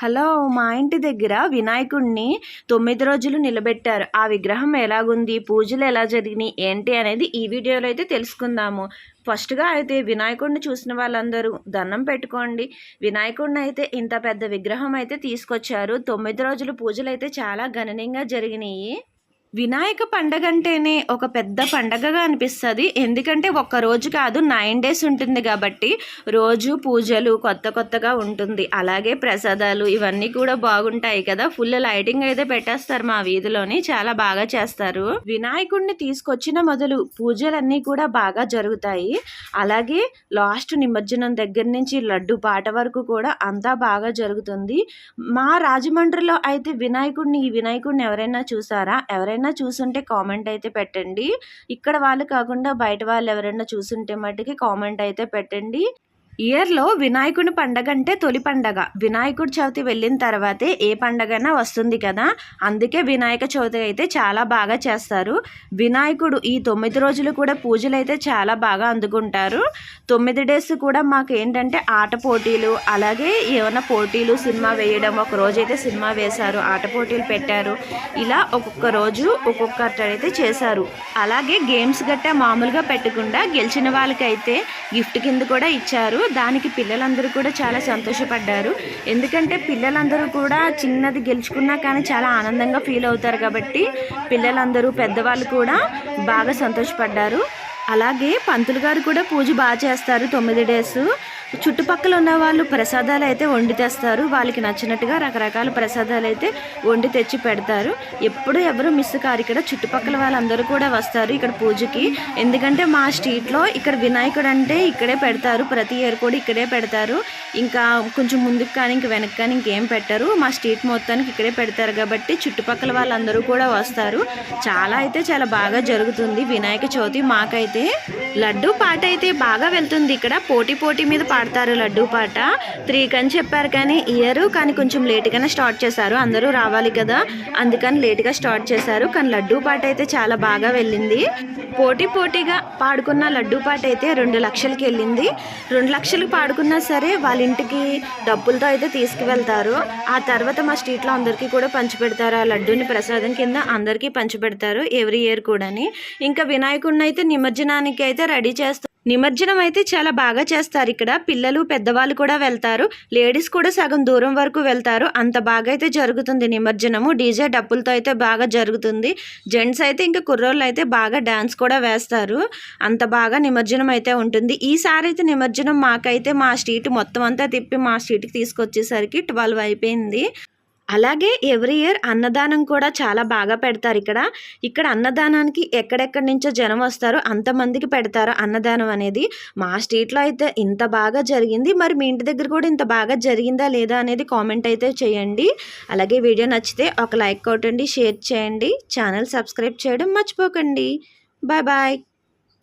Hello మా ఇంటి దగ్గర వినాయకుడిని తొమ్మిది రోజులు నిలబెట్టారు. ఆ విగ్రహం ఎలాగుంది? పూజలు ఎలా జరిగినాయి? ఏంటి అనేది ఈ వీడియోలో అయితే తెలుసుకుందాము. ఫస్ట్గా అయితే వినాయకుడిని చూసిన వాళ్ళందరూ దండం పెట్టుకోండి. వినాయకుడిని అయితే ఇంత పెద్ద విగ్రహం అయితే తీసుకొచ్చారు. తొమ్మిది రోజులు పూజలు అయితే చాలా గణనీయంగా జరిగినాయి. వినాయక పండగ అంటేనే ఒక పెద్ద పండగగా అనిపిస్తుంది. ఎందుకంటే ఒక్క రోజు కాదు నైన్ డేస్ ఉంటుంది కాబట్టి రోజు పూజలు కొత్త కొత్తగా ఉంటుంది. అలాగే ప్రసాదాలు ఇవన్నీ కూడా బాగుంటాయి కదా. ఫుల్ లైటింగ్ అయితే పెట్టేస్తారు మా వీధిలోని. చాలా బాగా చేస్తారు. వినాయకుడిని తీసుకొచ్చిన మొదలు పూజలన్నీ కూడా బాగా జరుగుతాయి. అలాగే లాస్ట్ నిమజ్జనం దగ్గర నుంచి లడ్డు పాట వరకు కూడా అంతా బాగా జరుగుతుంది. మా రాజమండ్రిలో అయితే వినాయకుడిని ఈ వినాయకుడిని ఎవరైనా చూసారా? ఎవరైనా ఎవరైనా చూసుంటే కామెంట్ అయితే పెట్టండి. ఇక్కడ వాళ్ళు కాకుండా బయట వాళ్ళు ఎవరైనా చూసుంటే మట్టుకి కామెంట్ అయితే పెట్టండి. ఇయర్లో వినాయకుడి పండగ అంటే తొలి పండగ. వినాయకుడి చవితి వెళ్ళిన తర్వాతే ఏ పండగైనా వస్తుంది కదా? అందుకే వినాయక చవితి అయితే చాలా బాగా చేస్తారు. వినాయకుడు ఈ తొమ్మిది రోజులు కూడా పూజలు అయితే చాలా బాగా అందుకుంటారు. తొమ్మిది డేస్ కూడా మాకు ఏంటంటే ఆట పోటీలు అలాగే ఏమైనా పోటీలు సినిమా వేయడం ఒక రోజు అయితే సినిమా వేశారు ఆట పోటీలు పెట్టారు. ఇలా ఒక్కొక్క రోజు ఒక్కొక్కటైతే చేశారు. అలాగే గేమ్స్ గట్టా మామూలుగా పెట్టకుండా గెలిచిన వాళ్ళకైతే గిఫ్ట్ కింద కూడా ఇచ్చారు. దానికి పిల్లలందరూ కూడా చాలా సంతోషపడ్డారు. ఎందుకంటే పిల్లలందరూ కూడా చిన్నది గెలుచుకున్నా కానీ చాలా ఆనందంగా ఫీల్ అవుతారు కాబట్టి పిల్లలందరూ పెద్దవాళ్ళు కూడా బాగా సంతోషపడ్డారు. అలాగే పంతులు గారు కూడా పూజ బాగా చేస్తారు తొమ్మిది డేస్. చుట్టుపక్కల ఉన్న వాళ్ళు ప్రసాదాలు అయితే వండి తెస్తారు. వాళ్ళకి నచ్చినట్టుగా రకరకాల ప్రసాదాలు అయితే వండి తెచ్చి పెడతారు. ఎప్పుడు ఎవరు మిస్ కారు. ఇక్కడ చుట్టుపక్కల వాళ్ళందరూ కూడా వస్తారు ఇక్కడ పూజకి. ఎందుకంటే మా స్ట్రీట్లో ఇక్కడ వినాయకుడు అంటే ఇక్కడే పెడతారు. ప్రతి ఇయర్ కూడా ఇక్కడే పెడతారు. ఇంకా కొంచెం ముందుకు కానీ ఇంక వెనక్కి కానీ ఇంకేం పెట్టరు. మా స్ట్రీట్ మొత్తానికి ఇక్కడే పెడతారు కాబట్టి చుట్టుపక్కల వాళ్ళందరూ కూడా వస్తారు. చాలా అయితే చాలా బాగా జరుగుతుంది. వినాయక చవితి మాకైతే లడ్డు పాట అయితే బాగా వెళ్తుంది. ఇక్కడ పోటీ పోటీ మీద పాడతారు లడ్డూ పాట. త్రీ అని చెప్పారు కానీ ఇయర్ కానీ కొంచెం లేట్గానే స్టార్ట్ చేశారు. అందరూ రావాలి కదా. అందుకని లేట్గా స్టార్ట్ చేశారు. కానీ లడ్డూ పాట అయితే చాలా బాగా వెళ్ళింది. పోటీ పోటీగా పాడుకున్న లడ్డూ పాట అయితే రెండు లక్షలకి వెళ్ళింది. రెండు లక్షలకు పాడుకున్నా సరే వాళ్ళ ఇంటికి డబ్బులతో అయితే తీసుకువెళ్తారు. ఆ తర్వాత మా స్ట్రీట్లో అందరికీ కూడా పంచిపెడతారు. ఆ లడ్డూని ప్రసాదం కింద అందరికీ పంచిపెడతారు. ఎవ్రీ ఇయర్ కూడాని. ఇంకా వినాయకుడిని అయితే నిమజ్జనానికి అయితే రెడీ చేస్తారు నిమజ్జనం అయితే చాలా బాగా చేస్తారు ఇక్కడ. పిల్లలు పెద్దవాళ్ళు కూడా వెళ్తారు. లేడీస్ కూడా సగం దూరం వరకు వెళ్తారు. అంత బాగా అయితే జరుగుతుంది నిమజ్జనము. డీజే డప్పులతో అయితే బాగా జరుగుతుంది. జెంట్స్ అయితే ఇంకా కుర్రోళ్ళు అయితే బాగా డ్యాన్స్ కూడా వేస్తారు. అంత బాగా నిమజ్జనం అయితే ఉంటుంది. ఈసారి అయితే నిమజ్జనం మాకైతే మా స్ట్రీట్ మొత్తం అంతా తిప్పి మా స్ట్రీట్కి తీసుకొచ్చేసరికి ట్వెల్వ్ అయిపోయింది. అలాగే ఎవ్రీ ఇయర్ అన్నదానం కూడా చాలా బాగా పెడతారు ఇక్కడ. ఇక్కడ అన్నదానానికి ఎక్కడెక్కడి నుంచో జనం వస్తారు అంతమందికి పెడతారు అన్నదానం అనేది. మా స్ట్రీట్లో అయితే ఇంత బాగా జరిగింది. మరి మీ ఇంటి దగ్గర కూడా ఇంత బాగా జరిగిందా లేదా అనేది కామెంట్ అయితే చేయండి. అలాగే వీడియో నచ్చితే ఒక లైక్ కొట్టండి షేర్ చేయండి. ఛానల్ సబ్స్క్రైబ్ చేయడం మర్చిపోకండి. Bye bye.